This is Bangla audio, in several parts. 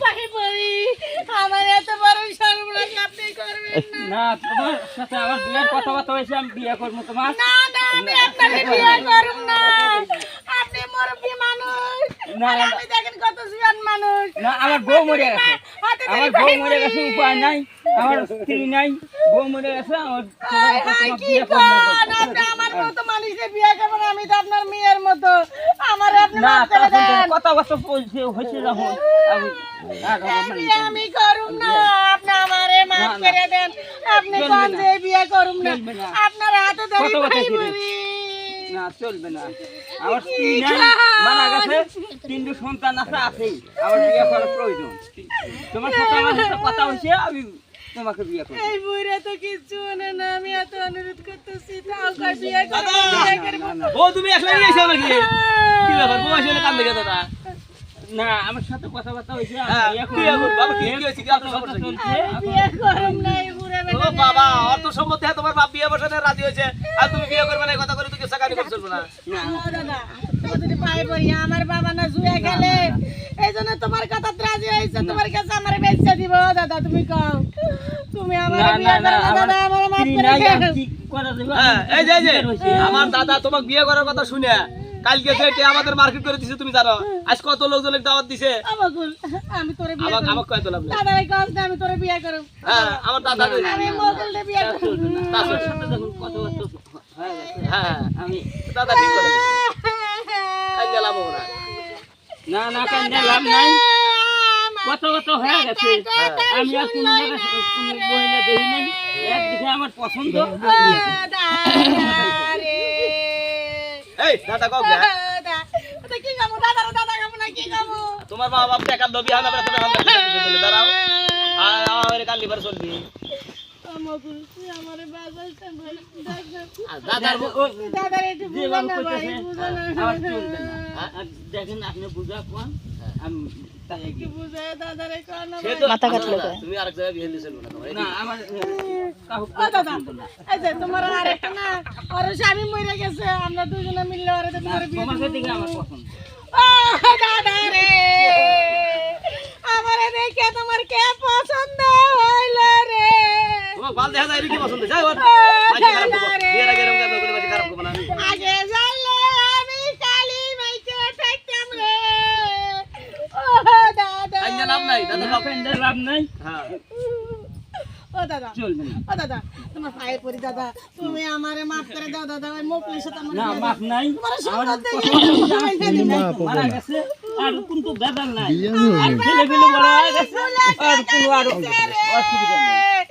পড়ি। আমার এত বড় সর্বনাশ আপনি করবেন না। তোমার সাথে আমার বিয়ের কথাবার্তা হয়েছে আমি বিয়ে করব তোমার। না না আমি আপনাকে বিয়ে করব না। আপনি মুরব্বী মানুষ। না। আমি দেখেন কত জুয়ান মানুষ। না আমার বউ মরে গেছে। আমার ধরে বউ মরে গেছে উপায় নাই আমার স্ত্রী নাই বউ মরে গেছে আমার কি মতো বিয়ে করবেন আমি তো আপনার মেয়ের মতো। আমার আপনি মাফ করে তখন দেন। কথাবার্তা বলছে হয়েছে যখন আমি করুম না আপনি আমারে মাফ। করে দেন। আপনি চলবে কোন যে বিয়ে করুম না। আপনার হাতে ধরে কত কথা পাই ছিল? পড়ি না চলবে না। আমার স্ত্রী নাই মারা গেছে তিনটে সন্তান আছে আছেই। আমার বিয়ে করার প্রয়োজন। তোমার সাথে আমার সাথে কথা হয়েছে আমি তোমাকে বিয়ে করব। এই বুড়া তো কিচ্ছু মানে না আমি এত অনুরোধ করতেছি তাও কই বিয়ে করব? বিয়ে করব? বউ তুমি একলাই নাকি কি ব্যাপার? বউ আসলে কান দেখে দাদা না আমার সাথে কথাবার্তা হয়েছে বিয়ে বিয়ে বাবা, কি- হয়েছে? কি আপনার কথাবার্তা সমস্যা কি? চলছে, আমি এখন- বিয়ে করুম না এই বুড়া বেটা বাবা! অর্থ সম্বন্ধে তোমার বাপ বিয়ে বসাতে রাজি হয়েছে। আর তুমি বিয়ে করবে না কথা করে তুই সাকানি করে চলবে না। ও দাদা তোমার যদি পায়ে পড়ি আমার বাবা না জুয়ে গেলে এই জন্য তোমার কথা রাজি হয়েছে তোমার কাছে আমার বেচে দিব দাদা তুমি কও। তুমি আমার বিয়ে দাদা আমার মাফ করে? হ্যাঁ এই যে। আমার দাদা তোমাকে বিয়ে করার কথা শুনে কালকে যে আমাদের মার্কেট করে দিছে তুমি জানো। আজ কত লোকজনের দাওয়াত দিছে? আমি তোরে বিয়ে আমাকে করব। আমাকে লাভ দাদা আমি তোরে বিয়ে করব। হ্যাঁ আমার দাদা আমি বিয়ে করব। সাথে যখন কথাবার্তা হয়ে হ্যাঁ আমি দাদা ঠিক করে কালকে লাভ হবে না। না লাভ নাই। কথাবার্তা হয়ে গেছে। আমি আর কোনো জায়গায় কোনো মহিলা দেখি নাই। একদিকে আমার পছন্দ। এই দাদা গে। কি দাদা দাদা না কি তোমার মা বাপ টাকার লোভি হানা তুমি হানা দাঁড়াও আর আমার কাল লিভার চলবি। আমারে বাজাইতে দাদার বউ- ও- দাদার একটু যে না ভাই কইতেছে, আমার চলবে না। আর দেখেন আপনি বুঝা কোন? আমি তাই একটু এগিয়ে। বুঝা দাদারে কর না সে ভাই। তো মাথা কাটলো তুমি আরেক জায়গায় বিয়ে দিয়ে না তোমার। না আমার দাদা না। তোমার আর একটা না ওর স্বামী মরে গেছে আমরা দুজনে মিললে ওরে তোমার বিয়ে আমার পছন্দ? ও দাদা রে আমারে দেখে তোমার কে পছন্দ? বাল দেখা যায় কি পছন্দ। যাই ওর মাঝে খারাপ করব। বিয়ের আগে এরকম কাজ মাঝে খারাপ করব না আগে জানলে আমি কালি মাইকে থাকতাম রে। ও দাদা। আইনা লাভ নাই দাদা। বাপ লাভ নাই। হ্যাঁ। ও দাদা। চলবে না। ও দাদা তোমার পায়ে পড়ি দাদা। তুমি আমারে মাফ করে দাও দাদা ওই মোকলের সাথে আমার না বিয়ে নাই। তোমার সুন্দর। মারা গেছে আর কিন্তু বেদাল নাই। আর ছেলে পেলে বড় হয়ে গেছে আর কোনো আর অসুবিধা নেই।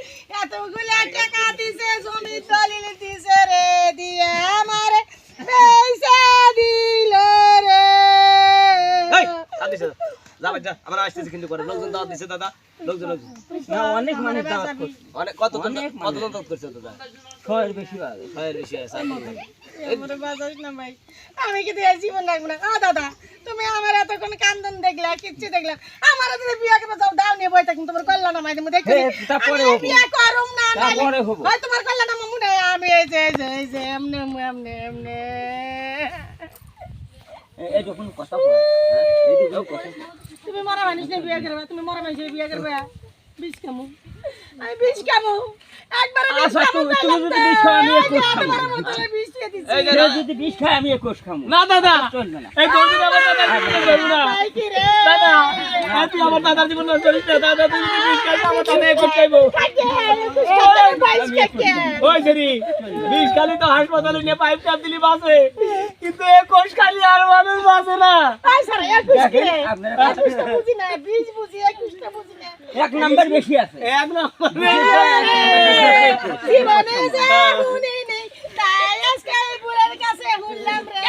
এতগুলা টাকা দিছে জমি দলিল দিছে রে দিয়ে আমার পয়সা দিল রে। এই আর দিছে। যা ভাই যা। আমরা আসতেছি কিন্তু করে লোকজন দাওয়াত দিছে দাদা। লোকজন লোকজন। না অনেক মানুষ দাওয়াত করছে। অনেক কত কত দাওয়াত করছে দাদা? ছয়ের বেশি বেশি আছে। আমি কি জীবন রাখব না। দাদা তুমি কিচ্ছু দেখলা আমার যদি বিয়ে করবে যাও দাও নিয়ে বই থাকুন তোমার কল্যাণ আমায় তুমি দেখো তারপরে বিয়ে করুম না তারপরে হব। হয় তোমার কল্যাণ আমার মনে আমি এই যে এই যে এই যে এমনি এমনি এমনি এ- এটা কোনো কথা বলে হ্যাঁ এটা কোনো কথা তুমি মরা মানুষ বিয়ে করবে তুমি মরা মানুষ বিয়ে করবে। বিষ কামু আমি বিষ কামু আচ্ছা, হাসপাতালে নিয়ে পাইপ চাপ দিলি বাসে। কিন্তু একুশ খালি আর মানুষ বাসে না। এক নাম্বার বেশি আছে। এক নম্বর জীবনে যে শুনি নেই তাই আজকে বুড়ার কাছে শুনলাম রে।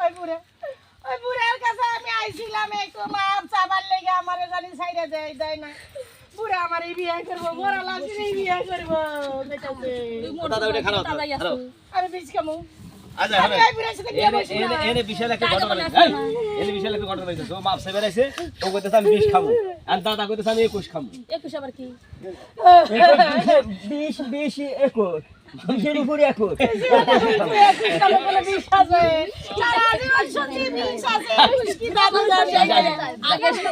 ওই বুড়ে ওই বুড়ার কাছে আমি আইছিলাম একটু মাপ চাবার লেগে আমার জানি সাইডে দেয় দেয় না। বুড়া আমার এই বিয়ে করব বিয়ে করব বেটাতে দাদা ওটা খারাপ আমি আচ্ছা এনে বিশাল একটা ঘটনা এনে বিশাল একটা ঘটনা হয়েছে মাপ সে বেড়াইছে ও কইতেছে আমি বিষ খাব। আর দাদা কইতেছে আমি একুশ খাব একুশ, বিশ বিশ একুশ। বিশের উপরে একুশ। সারা জীবন সত্যি আছে,